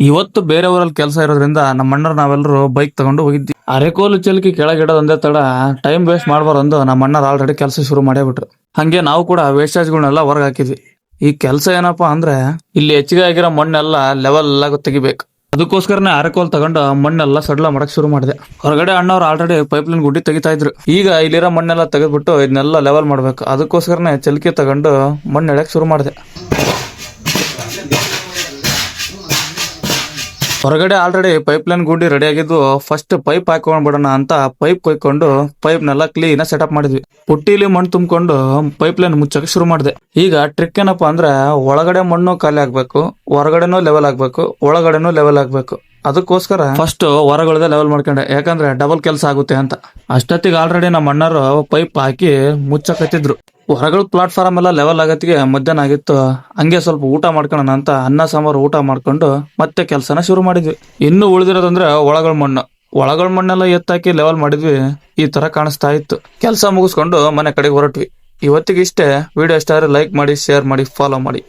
ಇವತ್ತು ಬೇರೆ ಊರಲ್ಲಿ ಕೆಲಸ ಇರೋದ್ರಿಂದ ನಮ್ಮ ಅಣ್ಣರು ನಾವೆಲ್ಲರೂ ಬೈಕ್ ತಗೊಂಡು ಹೋಗಿದ್ವಿ. ಅರೆಕೋಲು ಚಲಿಕೆ ಕೆಳಗಿಡೋದು ಒಂದೇ ತಡ ಟೈಮ್ ವೇಸ್ಟ್ ಮಾಡಬಾರ್ದು ನಮ್ಮ ಅಣ್ಣರು ಆಲ್ರೆಡಿ ಕೆಲಸ ಶುರು ಮಾಡೇ ಬಿಟ್ರು ಹಂಗೆ ನಾವು ಕೂಡ ವೇಸ್ಟೇಜ್ಗಳನ್ನೆಲ್ಲ ಹೊರಗೆ ಹಾಕಿದ್ವಿ. ಈ ಕೆಲಸ ಏನಪ್ಪಾ ಅಂದ್ರೆ, ಇಲ್ಲಿ ಹೆಚ್ಚಿಗೆ ಆಗಿರೋ ಮಣ್ಣೆಲ್ಲ ಲೆವೆಲ್ ಎಲ್ಲ ತೆಗಿಬೇಕು. ಅದಕ್ಕೋಸ್ಕರನೇ ಅರೆಕೋಲ್ ತಗೊಂಡು ಮಣ್ಣೆಲ್ಲ ಸಡ್ಲ ಮಾಡಕ್ ಶುರು ಮಾಡಿದೆ. ಹೊರಗಡೆ ಅಣ್ಣವ್ರು ಆಲ್ರೆಡಿ ಪೈಪ್ ಲೈನ್ ಗುಡ್ಡಿ ತೆಗಿತಾ ಇದ್ರು. ಈಗ ಇಲ್ಲಿರೋ ಮಣ್ಣೆಲ್ಲ ತೆಗೆದ್ಬಿಟ್ಟು ಇದನ್ನೆಲ್ಲ ಲೆವೆಲ್ ಮಾಡ್ಬೇಕು. ಅದಕ್ಕೋಸ್ಕರನೇ ಚಲಿಕೆ ತಗೊಂಡು ಮಣ್ಣು ಶುರು ಮಾಡಿದೆ. ಹೊರಗಡೆ ಆಲ್ರೆಡಿ ಪೈಪ್ ಲೈನ್ ಗುಂಡಿ ರೆಡಿ ಆಗಿದ್ದು ಫಸ್ಟ್ ಪೈಪ್ ಹಾಕೊಂಡ್ ಬಿಡೋಣ ಅಂತ ಪೈಪ್ ಕೊಯ್ಕೊಂಡು ಪೈಪ್ನೆಲ್ಲ ಕ್ಲೀನ್ ಸೆಟಪ್ ಮಾಡಿದ್ವಿ. ಪುಟ್ಟಿಲಿ ಮಣ್ಣು ತುಂಬಿಕೊಂಡು ಪೈಪ್ಲೈನ್ ಮುಚ್ಚಕ್ಕೆ ಶುರು ಮಾಡಿದೆ. ಈಗ ಟ್ರಿಕ್ ಏನಪ್ಪಾ ಅಂದ್ರೆ ಒಳಗಡೆ ಮಣ್ಣು ಖಾಲಿ ಆಗ್ಬೇಕು, ಹೊರಗಡೆನೂ ಲೆವೆಲ್ ಆಗ್ಬೇಕು, ಒಳಗಡೆನೂ ಲೆವೆಲ್ ಆಗ್ಬೇಕು. ಅದಕ್ಕೋಸ್ಕರ ಫಸ್ಟ್ ಹೊರಗಳದೇ ಲೆವೆಲ್ ಮಾಡ್ಕೊಂಡೆ. ಯಾಕಂದ್ರೆ ಡಬಲ್ ಕೆಲಸ ಆಗುತ್ತೆ ಅಂತ. ಅಷ್ಟೊತ್ತಿಗೆ ಆಲ್ರೆಡಿ ನಮ್ಮ ಅಣ್ಣರು ಪೈಪ್ ಹಾಕಿ ಮುಚ್ಚಕತ್ತಿದ್ರು. ಹೊರಗಳ ಪ್ಲಾಟ್ಫಾರ್ಮ್ ಎಲ್ಲ ಲೆವೆಲ್ ಆಗತ್ತಿಗೆ ಮಧ್ಯಾಹ್ನ ಆಗಿತ್ತು. ಹಂಗೆ ಸ್ವಲ್ಪ ಊಟ ಮಾಡ್ಕೊಳ್ಳೋಣ ಅಂತ ಅನ್ನ, ಸಾಂಬಾರು ಊಟ ಮಾಡ್ಕೊಂಡು ಮತ್ತೆ ಕೆಲಸನ ಶುರು ಮಾಡಿದ್ವಿ. ಇನ್ನು ಉಳಿದಿರೋದಂದ್ರೆ ಒಳಗಳ ಮಣ್ಣು. ಒಳಗಳ ಮಣ್ಣೆಲ್ಲ ಎತ್ತಾಕಿ ಲೆವೆಲ್ ಮಾಡಿದ್ವಿ. ಈ ತರ ಕಾಣಿಸ್ತಾ ಇತ್ತು. ಕೆಲಸ ಮುಗಿಸ್ಕೊಂಡು ಮನೆ ಕಡೆಗೆ ಹೊರಟ್ವಿ. ಇವತ್ತಿಗೆ ಇಷ್ಟೇ ವಿಡಿಯೋ ಇಷ್ಟ ಲೈಕ್ ಮಾಡಿ ಶೇರ್ ಮಾಡಿ ಫಾಲೋ ಮಾಡಿ.